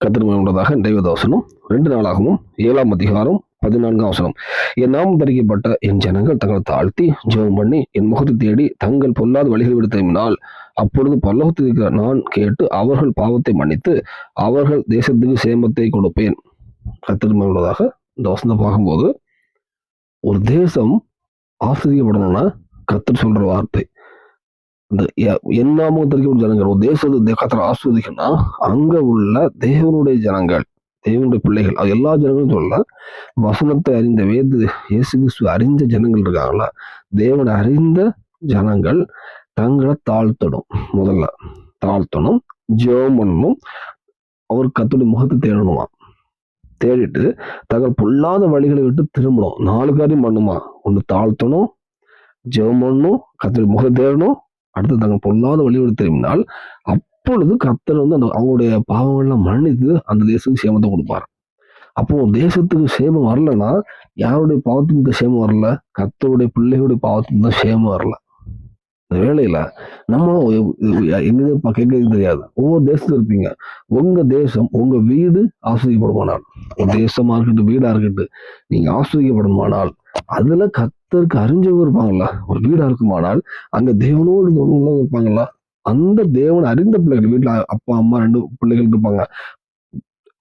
கத்திரமாக தெய்வதாசனம் ரெண்டு நாளாகவும் ஏழாம் அதிகாரம் பதினான்காம் வசனம். என் நாம் தரிக்கப்பட்ட என் ஜனங்கள் தங்களை தாழ்த்தி ஜெபம் பண்ணி என் முகத்தை தேடி தங்கள் பொல்லாத வழிகள் விடுத்தினால் அப்பொழுது பல்லவத்தில் இருக்கிற நான் கேட்டு அவர்கள் பாவத்தை மன்னித்து அவர்கள் தேசத்துக்கு சேமத்தை கொடுப்பேன். கத்திரமாக இந்த வசனத்தை பார்க்கும்போது ஒரு தேசம் ஆசிரியப்படணும்னா கத்தர் சொல்ற வார்த்தை. இந்த எ- என் ஜனங்கள். ஒரு தேசத்தை கத்தர் ஆஸ்வதிக்கணும்னா அங்க உள்ள தேவனுடைய ஜனங்கள் தேவனுடைய பிள்ளைகள் அது எல்லா ஜனங்களும் சொல்ல வசனத்தை அறிந்த வேது இயேசு கிறிஸ்து அறிந்த ஜனங்கள் இருக்காங்களா? தேவனை அறிந்த ஜனங்கள் தங்களை தாழ்த்தணும். முதல்ல தாழ்த்தணும் ஜெபம் பண்ணணும் அவர் கத்துடைய முகத்தை தேடணுமா? தேடிட்டு தங்கள் பொல்லாத வழிகளை விட்டு திரும்பணும். நாலு காரியம் பண்ணுமா? ஒன்று தாழ்த்தணும் ஜெபம் பண்ணணும் கத்துடைய முகத்தை தேடணும் அடுத்து தாங்கள் பொல்லாத வழியை திரும்பினால் அப்பொழுது கர்த்தர் வந்து அந்த அவங்களுடைய பாவங்கள்லாம் மன்னித்து அந்த தேசத்துக்கு சேமத்தை கொடுப்பாரு. அப்போ தேசத்துக்கு சேமம் வரலன்னா யாருடைய பாவத்துக்கு இந்த சேமம் வரல? கர்த்தருடைய பிள்ளைகளுடைய பாவத்துக்கு தான் சேமம் வரல. இந்த வேலையில நம்மளும் எங்க கேட்கறது தெரியாது. ஒவ்வொரு தேசத்துல இருப்பீங்க. உங்க தேசம் உங்க வீடு ஆஸ்வதிக்கப்படுமானால் தேசமா இருக்கட்டும் வீடா இருக்கட்டும் நீங்க ஆஸ்வதிக்கப்படுமானால் அதுல கத்தருக்கு அறிஞ்சவங்க இருப்பாங்கல்ல. ஒரு வீடா இருக்குமானால் அங்க தேவனோடு உள்ளவங்க இருப்பாங்களா அந்த தேவனை அறிந்த பிள்ளைகள் வீட்டுல அப்பா அம்மா ரெண்டு பிள்ளைகள் இருப்பாங்க.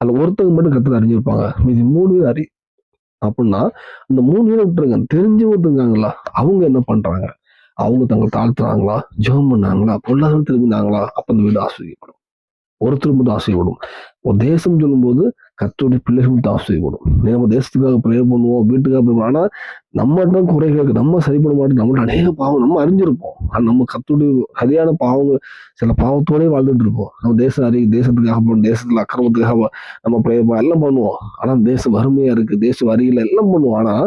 அதுல ஒருத்தவங்க மட்டும் கத்துல அறிஞ்சிருப்பாங்க. மீதி மூணு பேர் அறி அப்படின்னா அந்த மூணு பேரை விட்டுருங்க. தெரிஞ்சு ஒருத்தங்காங்களா அவங்க என்ன பண்றாங்க? அவங்க தங்களை தாழ்த்துறாங்களா? ஜெபம் பண்ணாங்களா? பொருளாதாரம் திரும்பினாங்களா அப்ப அந்த வீடு ஆசிரியப்படும் ஒருத்தர் மட்டும் ஆசைப்படும் ஒரு தேசம் சொல்லும்போது கத்தோடைய பிள்ளைகள் மட்டும் ஆசைப்படும் நம்ம தேசத்துக்காக ப்ரேயர் பண்ணுவோம் வீட்டுக்காக ப்ரே ஆனா நம்மகிட்ட தான் குறைகள் இருக்குது நம்ம சரி பண்ண மாட்டோம். நம்மகிட்ட அநேக பாவம் நம்ம அறிஞ்சிருப்போம். ஆனால் நம்ம கத்துடைய சரியான பாவங்கள் சில பாவத்தோடய வாழ்ந்துட்டு இருப்போம். நம்ம தேசம் அறி தேசத்துக்காக போகணும் தேசத்தில் அக்கிரமத்துக்காக நம்ம ப்ரேயர் எல்லாம் பண்ணுவோம். ஆனால் தேசம் வறுமையாக இருக்கு தேசம் வரியில் எல்லாம் பண்ணுவோம். ஆனால்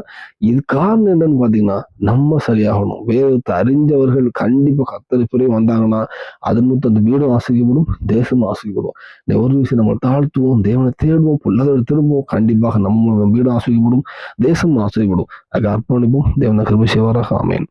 இது காரணம் என்னன்னு பார்த்தீங்கன்னா நம்ம சரியாகணும். வேதத்தை அறிஞ்சவர்கள் கண்டிப்பாக கத்தரி புரிய வந்தாங்கன்னா அது நூத்தி அந்த வீடும் ஆசைக்கப்படும் தேசமும் ஆசைக்கப்படும் இந்த ஒரு விஷயம் நம்ம தாழ்த்துவோம் தேவனை தேடுவோம் பொல்லாத திரும்புவோம். கண்டிப்பாக நம்ம வீடும் ஆசைக்கப்படும் தேசமும் ஆசைப்படும் அதுக்காக அர்ப்பணிப்போம் தேவனை கிருபை செய்வாராக ஆமேன்